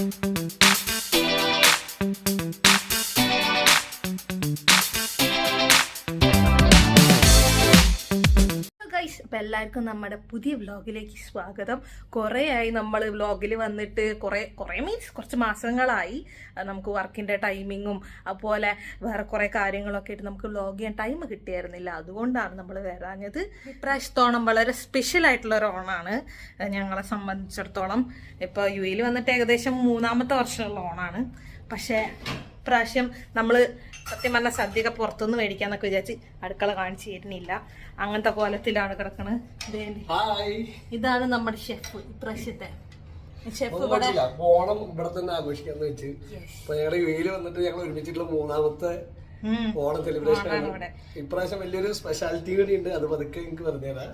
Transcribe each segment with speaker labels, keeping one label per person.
Speaker 1: Guys എല്ലാവർക്കും നമ്മുടെ പുതിയ വ്ലോഗിലേക്ക് സ്വാഗതം. കുറേ ആയി നമ്മൾ വ്ലോഗിൽ വന്നിട്ട് കുറേ കുറേ മീൻസ് കുറച്ച് മാസങ്ങളായി. നമുക്ക് വർക്കിന്റെ ടൈമിങ്ങും അതുപോലെ വേറെ കുറേ കാര്യങ്ങളൊക്കെ ആയിട്ട് നമുക്ക് വ്ലോഗ് ചെയ്യാൻ ടൈം കിട്ടിയായിരുന്നില്ല. അതുകൊണ്ടാണ് നമ്മൾ വരാഞ്ഞത്. ഇപ്രാവശ്യത്തോണം വളരെ സ്പെഷ്യൽ ആയിട്ടുള്ള ഒരു ഓണാണ്. ഞങ്ങളെ സംബന്ധിച്ചിടത്തോളം ഇപ്പോൾ യു എയിൽ വന്നിട്ട് ഏകദേശം മൂന്നാമത്തെ വർഷമുള്ള ഓണാണ്. പക്ഷേ ഇപ്രാവശ്യം നമ്മൾ സത്യം പറഞ്ഞ സദ്യയൊക്കെ പുറത്തുനിന്ന് മേടിക്കാന്നൊക്കെ വിചാരിച്ച് അടുക്കള കാണിച്ചു തരുന്നില്ല. അങ്ങനത്തെ കോലത്തിലാണ് കിടക്കണത് ഇതാണ് നമ്മുടെ ഷെഫ് ഇപ്രാവശ്യത്തെ. ഷെഫ് ഇവിടെ
Speaker 2: ഓണം ഇവിടെ തന്നെ ആഘോഷിക്കാന്ന് വെച്ച്. ഇപ്പൊ ഞങ്ങളുടെ യുഎയിൽ വന്നിട്ട് ഞങ്ങൾ ഒരുമിച്ചിട്ടുള്ള മൂന്നാമത്തെ ഓണം സെലിബ്രേഷൻ ആണ്. ഇപ്രാവശ്യം വലിയൊരു സ്പെഷ്യാലിറ്റി കൂടി ഉണ്ട് അത് പതുക്കെ എനിക്ക് പറഞ്ഞുതരാം.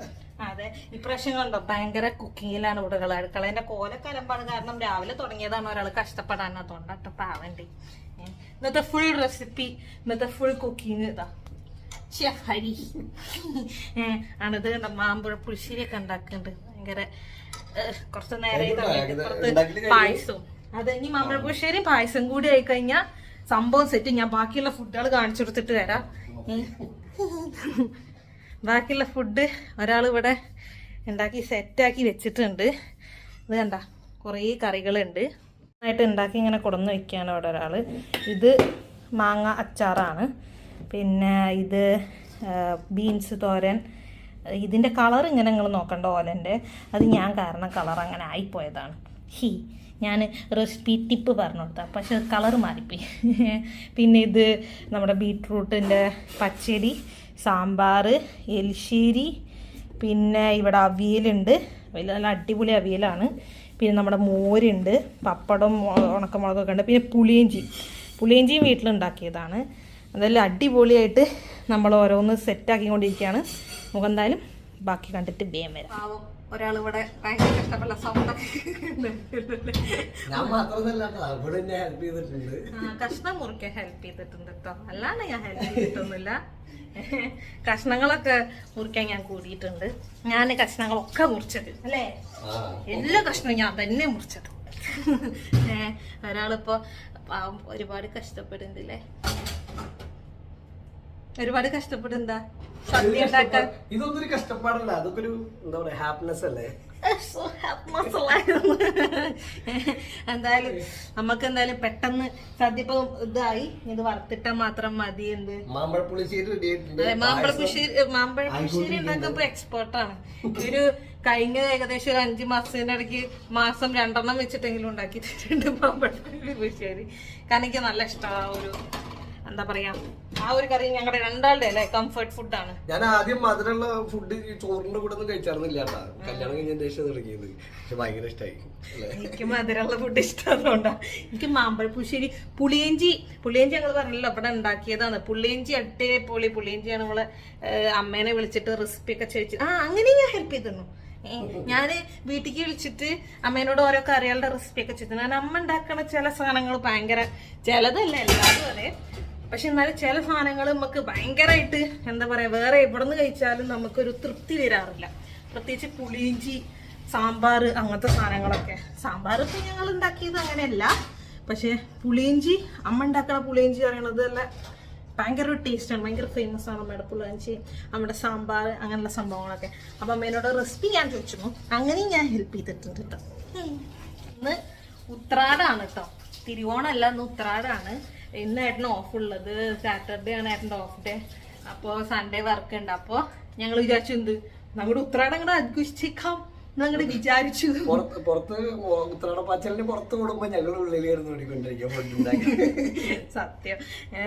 Speaker 1: അതെ. ഇപ്രാവശ്യം കണ്ടോ? ഭയങ്കര കുക്കിങ്ങിലാണ് ഇവിടെ. അടുക്കളേന്റെ കോലൊക്കെ അലമ്പാണ് കാരണം രാവിലെ തുടങ്ങിയതാണ് ഒരാൾ കഷ്ടപ്പെടാനാ അതുകൊണ്ടാട്ടോ പാവണ്ടി ഏ. ഇന്നത്തെ ഫുൾ റെസിപ്പി ഇന്നത്തെ ഫുൾ കുക്കിംഗ് ഇതാ ഷെഫ് ഹരി ആണിത് കണ്ടോ മാമ്പുഴ പുളിശ്ശേരിയൊക്കെ ഉണ്ടാക്കുന്നുണ്ട് ഭയങ്കര കുറച്ച് നേരം? പായസവും. അത് ഇനി മാമ്പഴ പുളിശ്ശേരി പായസം കൂടി ആയി കഴിഞ്ഞാൽ സംഭവം സെറ്റ് ഞാൻ ബാക്കിയുള്ള ഫുഡുകൾ കാണിച്ചു കൊടുത്തിട്ട് വരാം. ബാക്കിയുള്ള ഫുഡ് ഒരാൾ ഇവിടെ ഉണ്ടാക്കി സെറ്റാക്കി വെച്ചിട്ടുണ്ട്. ഇത് കണ്ട കുറേ കറികളുണ്ട്. ആയിട്ട് ഉണ്ടാക്കി ഇങ്ങനെ കൊടന്ന് വെക്കുകയാണ് അവിടെ ഒരാൾ ഇത് മാങ്ങ അച്ചാറാണ്. പിന്നെ ഇത് ബീൻസ് തോരൻ. ഇതിന്റെ കളർ ഇങ്ങനെ നിങ്ങൾ നോക്കണ്ട ഓലന്റെ അത് ഞാൻ കാരണം കളർ അങ്ങനെ ആയിപ്പോയതാണ്. ഹി ഞാൻ റെസിപ്പി ടിപ്പ് പറഞ്ഞു കൊടുത്താൽ പക്ഷെ കളർ മാറിപ്പോയി. പിന്നെ ഇത് നമ്മുടെ ബീട്രൂട്ടിന്റെ പച്ചടി സാമ്പാർ എലിശ്ശേരി. പിന്നെ ഇവിടെ അവിയലുണ്ട്. അവിയൽ നല്ല അടിപൊളി അവിയലാണ്. പിന്നെ നമ്മുടെ മോരുണ്ട് പപ്പടം ഉണക്കമുളകൊക്കെ ഉണ്ട്. പിന്നെ പുളിയിഞ്ചി. പുളിയിഞ്ചിയും വീട്ടിലുണ്ടാക്കിയതാണ് അതെല്ലാം അടിപൊളിയായിട്ട് നമ്മൾ ഓരോന്ന് സെറ്റാക്കിക്കൊണ്ടിരിക്കുകയാണ് നമുക്ക് എന്തായാലും ബാക്കി കണ്ടിട്ട് വേഗം വരാം. ഒരാളിവിടെ ഭയങ്കര കഷ്ടപ്പെട്ട സൗണ്ടൊക്കെ കഷ്ണം മുറിക്കാൻ ഹെൽപ്പ് ചെയ്തിട്ടുണ്ട് കേട്ടോ അല്ലാണ്ട് ഞാൻ ഹെൽപ്പ് ചെയ്തിട്ടൊന്നുമില്ല. കഷ്ണങ്ങളൊക്കെ മുറിക്കാൻ ഞാൻ കൂടിയിട്ടുണ്ട്. ഞാൻ കഷ്ണങ്ങളൊക്കെ മുറിച്ചത് അല്ലേ? എല്ലാ കഷ്ണവും ഞാൻ തന്നെ മുറിച്ചത്. ഒരാളിപ്പോ ഒരുപാട് കഷ്ടപ്പെടുന്നില്ലേ? ഒരുപാട് കഷ്ടപ്പെടുന്താ സദ്യ ഉണ്ടാക്കാൻ.
Speaker 2: ഇതൊന്നും ഒരു കഷ്ടപ്പാടല്ല അതൊക്കെ ഒരു എന്താ പറയാ ഹാപ്പിനെസ് അല്ലേ.
Speaker 1: എന്തായാലും നമുക്ക് എന്തായാലും പെട്ടെന്ന് സദ്യപ്പം ഇതായി. ഇത് വറുത്തിട്ട മാത്രം മതി എന്ത്? മാമ്പഴപ്പുശ്ശേരി മാമ്പഴപ്പുശ്ശേരി ഉണ്ടാക്കുമ്പോ എക്സ്പേർട്ടാണ് ഒരു കഴിഞ്ഞ ഏകദേശം ഒരു അഞ്ചു മാസത്തിന്റെ ഇടയ്ക്ക് മാസം രണ്ടെണ്ണം വെച്ചിട്ടെങ്കിലും ഉണ്ടാക്കിയിട്ടുണ്ട് മാമ്പഴപ്പുളിശ്ശേരി മാമ്പഴപ്പുശ്ശേരി കാരണം എനിക്ക് നല്ല ഇഷ്ടമാണ് ഒരു എന്താ പറയാ? ആ ഒരു കറി ഞങ്ങളുടെ രണ്ടാളുടെ അല്ലേ? കംഫർട്ട് ഫുഡാണ്
Speaker 2: ഞാൻ ആദ്യം മധുരമുള്ള ഫുഡ് ഈ ചോറിന്റെ കൂടെ ഒന്നും കഴിച്ചായിരുന്നില്ല കേട്ടാ. കല്യാണം കഴിഞ്ഞ തുടങ്ങിയത്. പക്ഷെ ഭയങ്കര ഇഷ്ടമായി
Speaker 1: എനിക്ക് മധുരമുള്ള ഫുഡ് ഇഷ്ടമായതുകൊണ്ടാ എനിക്ക് മാമ്പഴപ്പുശ്ശേരി പുളിയഞ്ചി. പുളിയഞ്ചി ഞങ്ങൾ പറഞ്ഞല്ലോ അവിടെ ഉണ്ടാക്കിയതാണ്. പുളിയഞ്ചി അടിപൊളി. പുളിയഞ്ചിയാണ് നമ്മളെ അമ്മേനെ വിളിച്ചിട്ട് റെസിപ്പി ഒക്കെ ചോദിച്ചു ആ അങ്ങനെ ഞാൻ ഹെൽപ്പ് ചെയ്തിരുന്നു. ഞാൻ വീട്ടിലേക്ക് വിളിച്ചിട്ട് അമ്മേനോട് ഓരോ കറികളുടെ റെസിപ്പി ഒക്കെ ചോദിച്ചു കാരണം അമ്മ ഉണ്ടാക്കണ ചില സാധനങ്ങൾ ഭയങ്കര ചിലതല്ല എല്ലാവരും അതെ. പക്ഷെ എന്നാലും ചില സാധനങ്ങൾ നമുക്ക് ഭയങ്കരമായിട്ട് എന്താ പറയുക വേറെ എവിടെ നിന്ന് കഴിച്ചാലും നമുക്കൊരു തൃപ്തി വരാറില്ല. പ്രത്യേകിച്ച് പുളിയിഞ്ചി സാമ്പാർ അങ്ങനത്തെ സാധനങ്ങളൊക്കെ. സാമ്പാർ ഇപ്പം ഞങ്ങൾ ഉണ്ടാക്കിയത് അങ്ങനെയല്ല. പക്ഷേ പുളിയിഞ്ചി അമ്മ ഉണ്ടാക്കണ പുളിയിഞ്ചി പറയണത് തന്നെ ഭയങ്കര ടേസ്റ്റാണ് ഭയങ്കര ഫേമസ് ആണ് അമ്മയുടെ പുളിയിഞ്ചി അമ്മയുടെ സാമ്പാർ അങ്ങനെയുള്ള സംഭവങ്ങളൊക്കെ. അപ്പം അമ്മേനോട് റെസിപ്പി ഞാൻ ചോദിച്ചു. അങ്ങനെയും ഞാൻ ഹെൽപ്പ് ചെയ്തിട്ടുണ്ട് കേട്ടോ ഇന്ന് ഉത്രാടാണ് കേട്ടോ തിരുവോണമല്ല ഇന്ന് ഉത്രാടാണ്. ഇന്ന് ഏട്ടന് ഓഫ് ഉള്ളത്. സാറ്റർഡേ ആണ് ഏട്ടന്റെ ഓഫ് ഡേ അപ്പോൾ സൺഡേ വർക്ക് ഉണ്ട്. അപ്പോൾ ഞങ്ങൾ വിചാരിച്ചു എന്ത്? നമ്മുടെ ഉത്രാടം കൂടെ ആഘോഷിച്ചേക്കാം വിചാരിച്ചു.
Speaker 2: പുറത്ത് ഉത്രാട പാച്ചലിന് പുറത്ത് കൂടുമ്പോ ഞങ്ങൾ ഉള്ളിലായിരുന്നു
Speaker 1: സത്യം.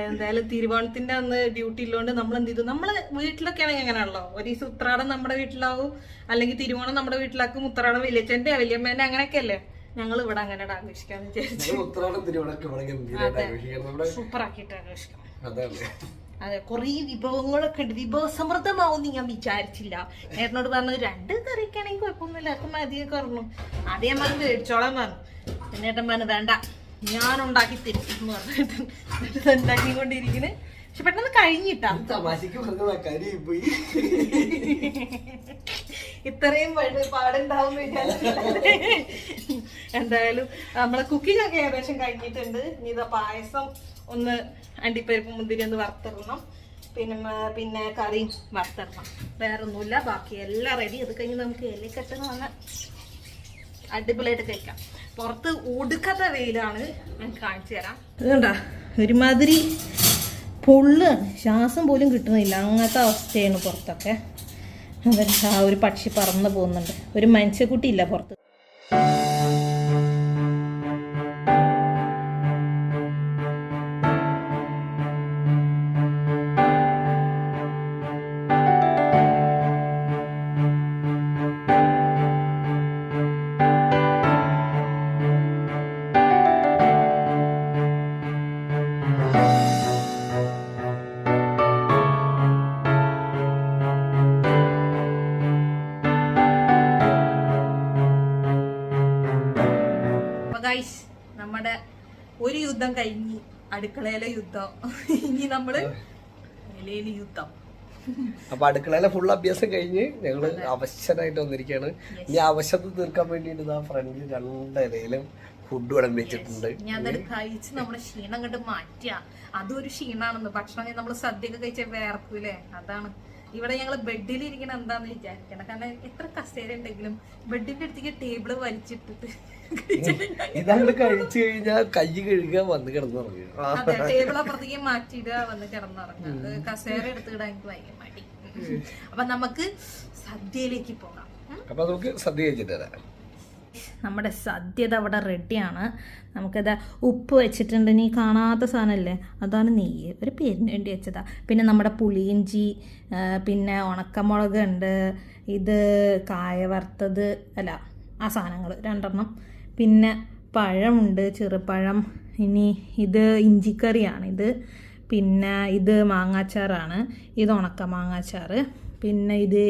Speaker 1: എന്തായാലും തിരുവോണത്തിന്റെ അന്ന് ഡ്യൂട്ടി ഉള്ളതുകൊണ്ട് നമ്മൾ എന്ത് ചെയ്തു? നമ്മൾ വീട്ടിലൊക്കെ ആണെങ്കിൽ അങ്ങനെയാണല്ലോ. ഒരു ദിവസം ഉത്രാടം നമ്മുടെ വീട്ടിലാവും. അല്ലെങ്കിൽ തിരുവോണം നമ്മുടെ വീട്ടിലാക്കും. ഉത്രാടം വലിയച്ഛന്റെ വലിയമ്മേന്റെ അങ്ങനെയൊക്കെ അല്ലേ ഞങ്ങൾ ഇവിടെ അങ്ങനെ ആഘോഷിക്കാന്ന് വിചാരിച്ചു സൂപ്പർ ആക്കിയിട്ട് ആഘോഷിക്കാം അതെ കുറേ വിഭവങ്ങളൊക്കെ ഉണ്ട്. വിഭവ സമൃദ്ധമാവും ഞാൻ വിചാരിച്ചില്ല. ഏട്ടനോട് പറഞ്ഞു രണ്ട് കറിക്കാണെങ്കിൽ കുഴപ്പമൊന്നുമില്ല. അത് മതിയൊക്കെ പറഞ്ഞു. അതേ പറഞ്ഞു മേടിച്ചോളാൻ പറഞ്ഞു. പിന്നെ ഏട്ടൻ പറഞ്ഞു വേണ്ട. ഞാൻ ഉണ്ടാക്കി തരും. എന്ന് പറഞ്ഞിട്ട് പക്ഷെ പെട്ടെന്ന് കഴിഞ്ഞിട്ടാ.
Speaker 2: തമാശക്ക്
Speaker 1: ഇത്രയും പാട് പാടുണ്ടാവും എന്തായാലും നമ്മളെ കുക്കിംഗ് ഒക്കെ ഏകദേശം കഴിഞ്ഞിട്ടുണ്ട്. ഇനി ഇതാ പായസം ഒന്ന് അണ്ടിപ്പരിപ്പ് മുന്തിരി ഒന്ന് വറുത്തിടണം. പിന്നെ പിന്നെ കറിയും വറുത്തിടണം. വേറെ ഒന്നുമില്ല ബാക്കി എല്ലാം റെഡി അത് കഴിഞ്ഞ് നമുക്ക് ഇലക്കട്ടെന്ന് പറഞ്ഞാൽ അടിപൊളിയായിട്ട് കഴിക്കാം. പുറത്ത് ഒടുക്കത്തെ വെയിലാണ്. ഞാൻ കാണിച്ചു തരാം. ഇതുണ്ടാ ഒരുമാതിരി പൊള്ള് ശ്വാസം പോലും കിട്ടുന്നില്ല. അങ്ങനത്തെ അവസ്ഥയാണ് പുറത്തൊക്കെ. ആ ഒരു പക്ഷി പറന്ന് പോകുന്നുണ്ട്. ഒരു മനുഷ്യക്കുട്ടി ഇല്ല പുറത്ത്. നമ്മുടെ ഒരു യുദ്ധം കഴിഞ്ഞ് അടുക്കളയിലെ യുദ്ധം. ഇനി നമ്മൾ നിലയിലെ യുദ്ധം.
Speaker 2: അപ്പൊ അടുക്കളയിലെ ഫുൾ അഭ്യാസം കഴിഞ്ഞ് ഞങ്ങൾ അവശനായിട്ട് വന്നിരിക്കുകയാണ് ഇനി അവശത തീർക്കാൻ വേണ്ടിയിട്ട് ആ ഫ്രണ്ടിൽ രണ്ടിലും ഫുഡ് വിളമ്പിച്ചിട്ടുണ്ട്
Speaker 1: ഞാൻ അതൊരു കഴിച്ച് നമ്മുടെ ക്ഷീണം കണ്ട് മാറ്റുക ഒരു ക്ഷീണാണെന്ന്. ഭക്ഷണം നമ്മൾ ഒക്കെ കഴിച്ച വേർക്കൂലേ? അതാണ്. ഇവിടെ ഞങ്ങൾ ബെഡിൽ ഇരിക്കുന്ന എന്താന്ന് വിചാരിക്കണം. കാരണം എത്ര കസേര ഉണ്ടെങ്കിലും ബെഡിന്റെ അടുത്തേക്ക് ടേബിൾ വലിച്ചിട്ടിട്ട്
Speaker 2: ഇതാണ്ട് കഴിച്ചു കഴിഞ്ഞാൽ കൈ കഴുകുക വന്ന് കിടന്നുറങ്ങുക
Speaker 1: ടേബിൾ അപ്പുറത്തേക്ക് മാറ്റിയിടുക വന്ന് കിടന്നുറങ്ങുക. കസേര എടുത്തിടാൻ എനിക്ക് ഭയങ്കര മടി. അപ്പൊ നമുക്ക് സദ്യയിലേക്ക് പോകാം.
Speaker 2: അപ്പൊ നമുക്ക് സദ്യ കഴിച്ചിട്ട് തരാം
Speaker 1: നമ്മുടെ സദ്യത അവിടെ റെഡിയാണ്. നമുക്കത് ഉപ്പ് വെച്ചിട്ടുണ്ട്. നീ കാണാത്ത സാധനമല്ലേ? അതാണ് നെയ്യ്. ഒരു പേരിന് വേണ്ടി വെച്ചതാ. പിന്നെ നമ്മുടെ പുളിയിഞ്ചി പിന്നെ ഉണക്കമുളക് ഉണ്ട്. ഇത് കായ വറുത്തത് അല്ല ആ സാധനങ്ങൾ രണ്ടെണ്ണം. പിന്നെ പഴമുണ്ട് ചെറുപഴം. ഇനി ഇത് ഇഞ്ചിക്കറിയാണ് ഇത്. പിന്നെ ഇത് മാങ്ങാച്ചാറാണ്. ഇത് ഉണക്ക മാങ്ങാച്ചാറ്. പിന്നെ ഇത്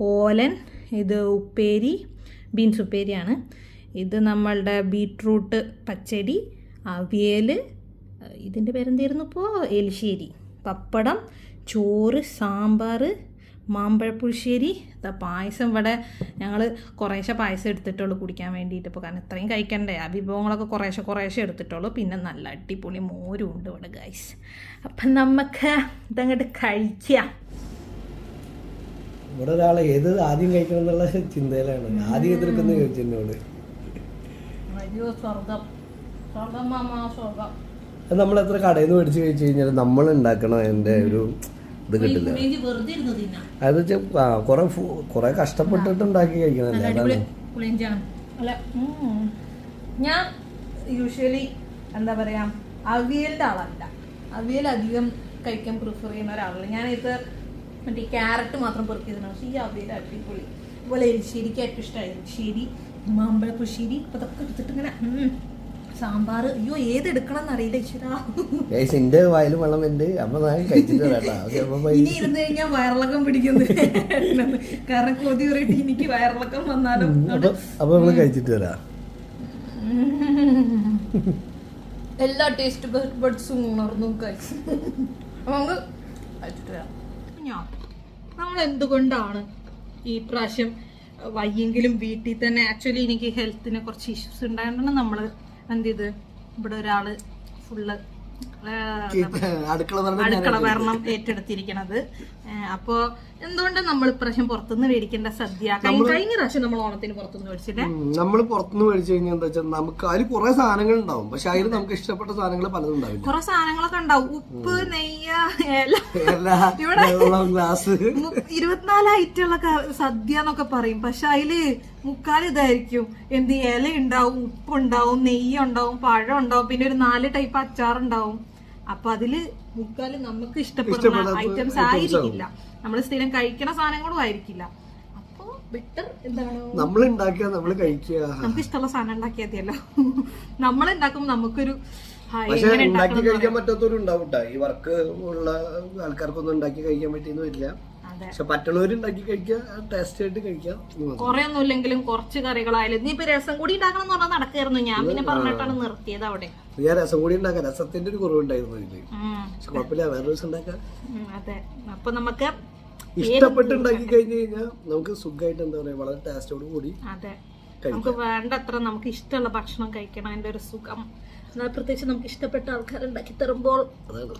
Speaker 1: ഓലൻ ഇത് ഉപ്പേരി ബീൻസ് ഉപ്പേരിയാണ് ഇത് നമ്മളുടെ ബീട്രൂട്ട് പച്ചടി അവിയൽ ഇതിന്റെ പേരെന്തായിരുന്നു ഇപ്പോൾ എലിശ്ശേരി. പപ്പടം ചോറ് സാമ്പാർ മാമ്പഴപ്പുളിശ്ശേരി. ഇതാ പായസം ഇവിടെ ഞങ്ങൾ കുറേശ്ശെ പായസം എടുത്തിട്ടുള്ളൂ കുടിക്കാൻ വേണ്ടിയിട്ട്. ഇപ്പോൾ കാരണം ഇത്രയും കഴിക്കണ്ടേ. ആ വിഭവങ്ങളൊക്കെ കുറേശ്ശെ കുറേശ്ശെ എടുത്തിട്ടുള്ളൂ. പിന്നെ നല്ല അടിപൊളി മോരും ഉണ്ട് ഇവിടെ ഗൈസ് അപ്പം നമുക്ക് ഇതങ്ങോട്ട് കഴിക്കാം.
Speaker 2: ഇവിടെ ഒരാളെ ഏത് ആദ്യം കഴിക്കണം എന്നുള്ള ചിന്തയിലാണ്. ആദ്യം എതിർക്കുന്ന
Speaker 1: ചോദിച്ചു എന്നോട്.
Speaker 2: അത് നമ്മൾ എത്ര കടയിൽ നിന്ന് മേടിച്ച് കഴിച്ചു കഴിഞ്ഞാൽ നമ്മൾ ഉണ്ടാക്കണ എന്റെ ഒരു ഇത് കിട്ടില്ല. അത് വെച്ചാൽ കുറെ കുറെ കഷ്ടപ്പെട്ടിട്ട് ഉണ്ടാക്കി കഴിക്കണല്ലേ അതാണ്.
Speaker 1: ഞാൻ യൂഷ്വലി എന്താ പറയാ അവിയലിന്റെ ആളല്ല. അവിയൽ അധികം കഴിക്കാൻ പ്രിഫർ ചെയ്യുന്ന ഒരാളല്ല. ഞാനിത് മറ്റേ ക്യാരറ്റ് മാത്രം പെറുക്കി തിന്നു പക്ഷേ ഈ അവിയൽ അടിപൊളി. അതുപോലെ എരിശ്ശേരിക്ക് ഏറ്റവും ഇഷ്ടമായി എരിശ്ശേരി മാമ്പഴപ്പുശ്ശേരി അപ്പൊ അതൊക്കെ എടുത്തിട്ട് ഇങ്ങനെ. സാമ്പാർ അയ്യോ ഏത് എടുക്കണം എന്നറിയില്ല ഈശ്വരാ.
Speaker 2: എന്റെ വയലും വെള്ളം ഉണ്ട്.
Speaker 1: ഇനി ഇരുന്ന് കഴിഞ്ഞാൽ വയറിളക്കം പിടിക്കുന്നത് കാരണം കൊതി പറയട്ടെ എനിക്ക് വയറിളക്കം വന്നാലും
Speaker 2: അപ്പൊ അപ്പൊ നമ്മൾ കഴിച്ചിട്ട് തരാം
Speaker 1: എല്ലാ ടേസ്റ്റ് ബഡ്സും ഉണർന്നു കഴിച്ചു നമുക്ക് കഴിച്ചിട്ട് വരാം. ഞാൻ നമ്മൾ എന്തുകൊണ്ടാണ് ഈ പ്രാവശ്യം വയ്യെങ്കിലും വീട്ടിൽ തന്നെ ആക്ച്വലി എനിക്ക് ഹെൽത്തിന് കുറച്ച് ഇഷ്യൂസ് ഉണ്ടായതുകൊണ്ടാണ് നമ്മൾ എന്ത് ചെയ്ത് ഇവിടെ ഒരാൾ ഫുള്ള്
Speaker 2: അടുക്കള
Speaker 1: ഭരണം ഏറ്റെടുത്തിരിക്കണത്. അപ്പോ എന്തുകൊണ്ട് നമ്മൾ ഇപ്രാവശ്യം പുറത്തുനിന്ന് മേടിക്കേണ്ട സദ്യ? കഴിഞ്ഞ പ്രാവശ്യം നമ്മൾ ഓണത്തിന് പുറത്തുനിന്ന് മേടിച്ചിട്ടേ
Speaker 2: നമ്മൾ പുറത്തുനിന്ന് മേടിച്ചു കഴിഞ്ഞാൽ എന്താ വെച്ചാൽ നമുക്ക് അതിൽ കുറെ സാധനങ്ങൾ ഉണ്ടാവും. പക്ഷെ അതിൽ നമുക്ക് ഇഷ്ടപ്പെട്ട സാധനങ്ങൾ പലതും ഉണ്ടാവില്ല.
Speaker 1: കുറെ സാധനങ്ങളൊക്കെ ഉണ്ടാവും. ഉപ്പ് നെയ്യ
Speaker 2: ഗ്ലാസ്.
Speaker 1: ഇരുപത്തിനാല് ഐറ്റമുള്ള സദ്യ എന്നൊക്കെ പറയും. പക്ഷെ അതിൽ മുക്കാൽ ഇതായിരിക്കും. എന്ത് ഇല ഉണ്ടാവും ഉപ്പുണ്ടാവും നെയ്യ് ഉണ്ടാവും പഴം ഉണ്ടാവും. പിന്നെ ഒരു നാല് ടൈപ്പ് അച്ചാർ ഉണ്ടാവും അപ്പൊ അതിൽ മുക്കാലും നമുക്ക് ഇഷ്ടപ്പെടുന്ന ഐറ്റംസ് ആയിരിക്കില്ല. നമ്മൾ സ്ഥിരം കഴിക്കണ സാധനങ്ങളും ആയിരിക്കില്ല. അപ്പൊ ബെറ്റർ എന്താണ്?
Speaker 2: നമ്മൾ ഉണ്ടാക്കുക നമ്മൾ കഴിക്കുക.
Speaker 1: നമുക്ക് ഇഷ്ടമുള്ള സാധനം ഉണ്ടാക്കിയാൽ മതിയല്ലോ. നമ്മൾ ഉണ്ടാക്കുമ്പോൾ നമുക്കൊരു
Speaker 2: പക്ഷെ ഉണ്ടാക്കി കഴിക്കാൻ പറ്റാത്തവരും ഉണ്ടാവും ഈ വർക്ക് ഉള്ള ആൾക്കാർക്കൊന്നും ഉണ്ടാക്കി കഴിക്കാൻ പറ്റിയെന്ന് വരില്ല പക്ഷെ ഉണ്ടാക്കി ടേസ്റ്റ് ആയിട്ട് കഴിക്കാം
Speaker 1: ഇല്ലെങ്കിലും കുറച്ച് കറികളായാലും നീ ഇപ്പൊ രസം കൂടി ഉണ്ടാക്കണം എന്ന് പറഞ്ഞാൽ നടക്കായിരുന്നു. ഞാൻ പിന്നെ പറഞ്ഞിട്ടാണ് നിർത്തിയത് അവിടെ.
Speaker 2: ഞാൻ രസം കൂടി ഉണ്ടാക്കാം രസത്തിന്റെ ഒരു കുറവുണ്ടായിരുന്നു
Speaker 1: ഇതിൽ
Speaker 2: പക്ഷെ കുഴപ്പമില്ല വേറെ ദിവസം ഉണ്ടാക്കാം.
Speaker 1: അതെ. അപ്പൊ നമുക്ക്
Speaker 2: ഇഷ്ടപ്പെട്ട് ഉണ്ടാക്കി കഴിഞ്ഞു കഴിഞ്ഞാൽ നമുക്ക് സുഖമായിട്ട് എന്താ പറയാ വളരെ ടേസ്റ്റോട് കൂടി
Speaker 1: അതെ. നമുക്ക് വേണ്ടത്ര നമുക്ക് ഇഷ്ടമുള്ള ഭക്ഷണം കഴിക്കണം. അതിന്റെ ഒരു സുഖം. എന്നാൽ പ്രത്യേകിച്ച് നമുക്ക് ഇഷ്ടപ്പെട്ട ആൾക്കാർ ഉണ്ടാക്കി തരുമ്പോൾ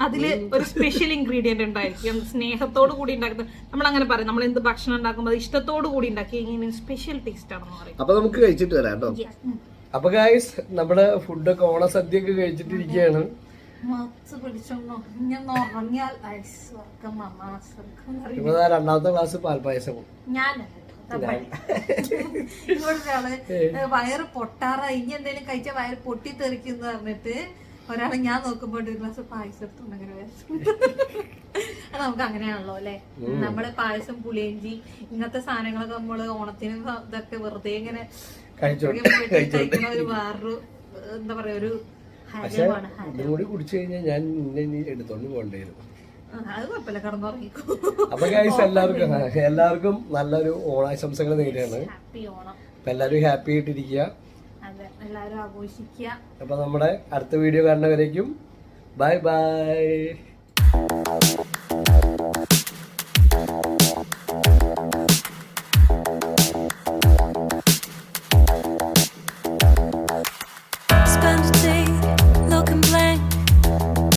Speaker 1: അതിൽ ഒരു സ്പെഷ്യൽ ഇൻഗ്രീഡിയന്റ് ഉണ്ടായിരിക്കും. സ്നേഹത്തോട് കൂടി ഉണ്ടാക്കുന്നത്. നമ്മൾ അങ്ങനെ പറയും. നമ്മൾ എന്ത് ഭക്ഷണം ഉണ്ടാക്കുമ്പോൾ അത് ഇഷ്ടത്തോട് കൂടി ഉണ്ടാക്കി ഇങ്ങനെ സ്പെഷ്യൽ ടേസ്റ്റ് ആണെന്ന് പറയും.
Speaker 2: അപ്പൊ നമുക്ക് കഴിച്ചിട്ട് വരാം കേട്ടോ. അപ്പൊ ഗായ്സ് നമ്മുടെ ഫുഡൊക്കെ ഓണ സദ്യ
Speaker 1: ഒക്കെ കഴിച്ചിട്ടിരിക്കുകയാണ് ഞാൻ
Speaker 2: രണ്ടാമത്തെ ക്ലാസ് പാൽപ്പായസം.
Speaker 1: ഞാനല്ല? ഇവിടെ ഒരാൾ വയറ് പൊട്ടാറായി ഇനി എന്തെങ്കിലും കഴിച്ച വയറ് പൊട്ടിത്തെറിക്കുന്ന പറഞ്ഞിട്ട് ഒരാളെ ഞാൻ നോക്കുമ്പോ ഒരു ഗ്ലാസ് പായസം എടുത്തുണ്ടെങ്കിൽ അത് നമുക്ക് അങ്ങനെയാണല്ലോ അല്ലെ? നമ്മൾ പായസം പുളിയഞ്ചി ഇങ്ങനത്തെ സാധനങ്ങളൊക്കെ നമ്മൾ ഓണത്തിന് ഇതൊക്കെ വെറുതെ ഇങ്ങനെ കഴിക്കുന്ന ഒരു വേറൊരു എന്താ പറയാ ഒരു ഹരമാണ്
Speaker 2: കൂടി കുടിച്ചു കഴിഞ്ഞാൽ ഞാൻ എടുത്തോണ്ട് പോകേണ്ടി അപ്പൊ ഗൈസ് എല്ലാവർക്കും എല്ലാവർക്കും നല്ലൊരു ഓണാശംസകൾ നേരെയാണ് അപ്പൊ എല്ലാവരും ഹാപ്പി ആയിട്ടിരിക്കുക. അപ്പൊ നമ്മുടെ അടുത്ത വീഡിയോ കാണുന്നവരേക്കും ബൈ ബൈ.